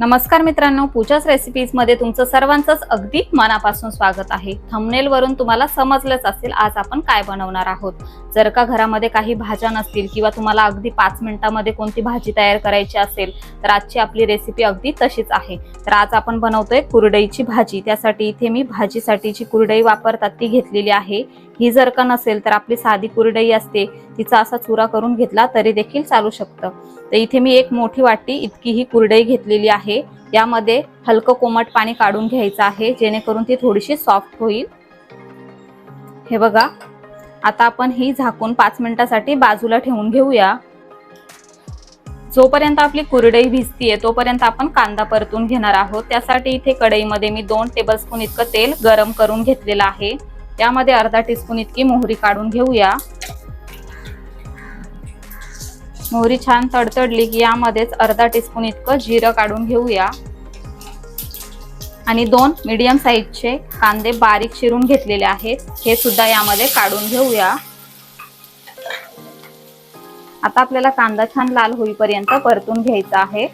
नमस्कार मित्रांनो पूजाच रेसिपीजमध्ये तुमचं सर्वांचंच अगदी मनापासून स्वागत आहे. थंबनेल वरून तुम्हाला समजलंच असेल आज आपण काय बनवणार आहोत. जर का घरामध्ये काही भाज्या नसतील किंवा तुम्हाला अगदी पाच मिनिटामध्ये कोणती भाजी तयार करायची असेल तर आजची आपली रेसिपी अगदी तशीच आहे. तर आज आपण बनवतोय कुरडईची भाजी. त्यासाठी इथे मी भाजीसाठीची कुरडई वापरतात ती घेतलेली आहे. ही जर का नसेल तर आपली साधी कुरडई असते तिचा असा चुरा करून घेतला तरी देखील चालू शकतं. तर इथे मी एक मोठी वाटी इतकी ही कुरडई घेतलेली आहे. यामध्ये हलकं कोमट पाणी काढून घ्यायचं आहे जेणेकरून ती थोडीशी सॉफ्ट होईल. हे बघा आता आपण ही झाकून पाच मिनिटासाठी बाजूला ठेवून घेऊया. जोपर्यंत आपली कुरडई भिजतीये तोपर्यंत आपण कांदा परतून घेणार आहोत. त्यासाठी इथे कढईमध्ये मी दोन टेबलस्पून इतकं तेल गरम करून घेतलेलं आहे. त्यामध्ये अर्धा टीस्पून इतकी मोहरी काढून घेऊया. मोहरी छान तडतडली की यामध्येच अर्धा टीस्पून इतकं जिरं काढून घेऊया. आणि दोन मीडियम साईजचे कांदे बारीक चिरून घेतलेले आहेत. हे सुद्धा यामध्ये काढून घेऊया. आता आपल्याला कांदा छान लाल होईपर्यंत परतून घ्यायचा आहे.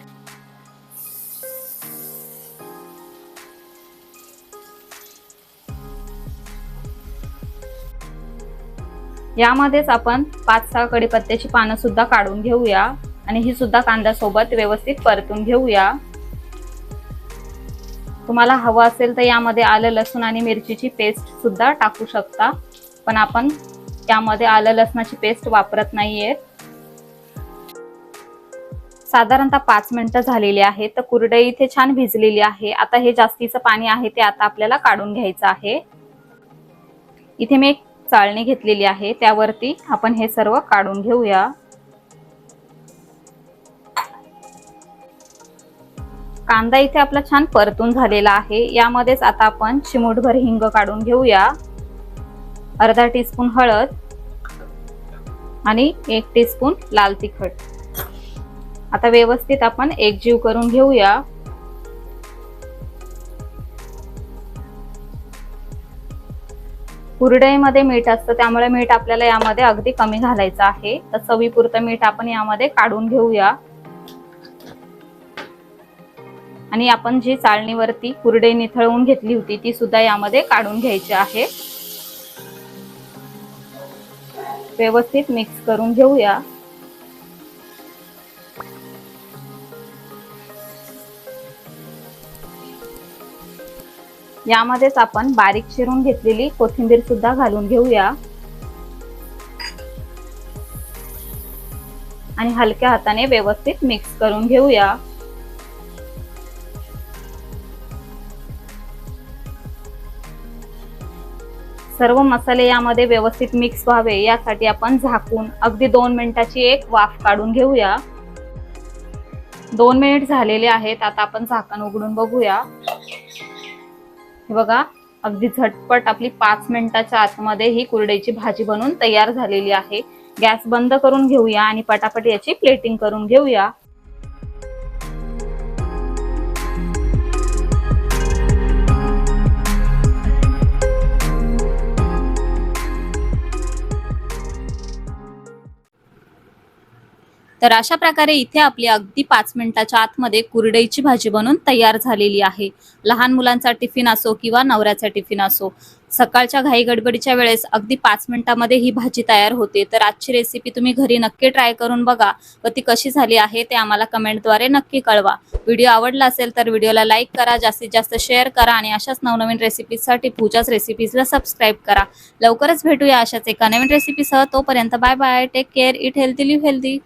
यामध्येच आपण पाच सहा कडीपत्त्याची पानं सुद्धा काढून घेऊया आणि ही सुद्धा कांद्यासोबत व्यवस्थित परतून घेऊया. तुम्हाला हवं असेल तर यामध्ये आलं लसूण आणि मिरचीची पेस्ट सुद्धा टाकू शकता. पण आपण यामध्ये आलं लसणाची पेस्ट वापरत नाहीये. साधारणतः पाच मिनिटं झालेली आहे तर कुरडई इथे छान भिजलेली आहे. आता हे जास्तीचं पाणी आहे ते आता आपल्याला काढून घ्यायचं आहे. इथे मी एक चाळणी घेतलेली आहे. त्यावरती आपण हे सर्व काढून घेऊया. कांदा इथे आपला छान परतून झालेला आहे. यामध्येच आता आपण चिमूटभर हिंग काढून घेऊया. अर्धा टीस्पून हळद आणि एक टीस्पून लाल तिखट. आता व्यवस्थित आपण एकजीव करून घेऊया. कुरडईमध्ये मीठ असतं त्यामुळे मीठ आपल्याला यामध्ये अगदी कमी घालायचं आहे. तर चवीपुरतं मीठ आपण यामध्ये काढून घेऊया. आणि आपण जी चाळणीवरती कुरडई निथळवून घेतली होती ती सुद्धा यामध्ये काढून घ्यायची आहे. व्यवस्थित मिक्स करून घेऊया. यामध्येच आपण बारीक चिरून घेतलेली कोथिंबीर सुद्धा घालून घेऊया. आणि हलक्या हाताने व्यवस्थित मिक्स करून घेऊया. सर्व मसाले यामध्ये व्यवस्थित मिक्स व्हावे यासाठी आपण झाकून अगदी दोन मिनिटाची एक वाफ काढून घेऊया. दोन मिनिट झालेले आहेत आता आपण झाकण उघडून बघूया. हे बघा अगदी झटपट आपली पाच मिनिटाच्या आतमध्ये ही कुरडईची भाजी बनवून तयार झालेली आहे. गॅस बंद करून घेऊया आणि पटापट याची प्लेटिंग करून घेऊया. तर अशा प्रकारे इथे आपली अगदी पाच मिनिटाच्या आतमध्ये कुरडईची भाजी बनवून तयार झालेली आहे. लहान मुलांचा टिफिन असो किंवा नवऱ्याचा टिफिन असो सकाळच्या घाई गडबडीच्या वेळेस अगदी पाच मिनिटामध्ये ही भाजी तयार होते. तर आजची रेसिपी तुम्ही घरी नक्की ट्राय करून बघा व ती कशी झाली आहे ते आम्हाला कमेंटद्वारे नक्की कळवा. व्हिडिओ आवडला असेल तर व्हिडिओला लाईक करा जास्तीत जास्त शेअर करा आणि अशाच नवनवीन रेसिपीजसाठी पूजाच रेसिपीजला सबस्क्राईब करा. लवकरच भेटूया अशाच एका नवीन रेसिपीसह तोपर्यंत bye bye take care eat healthy live healthy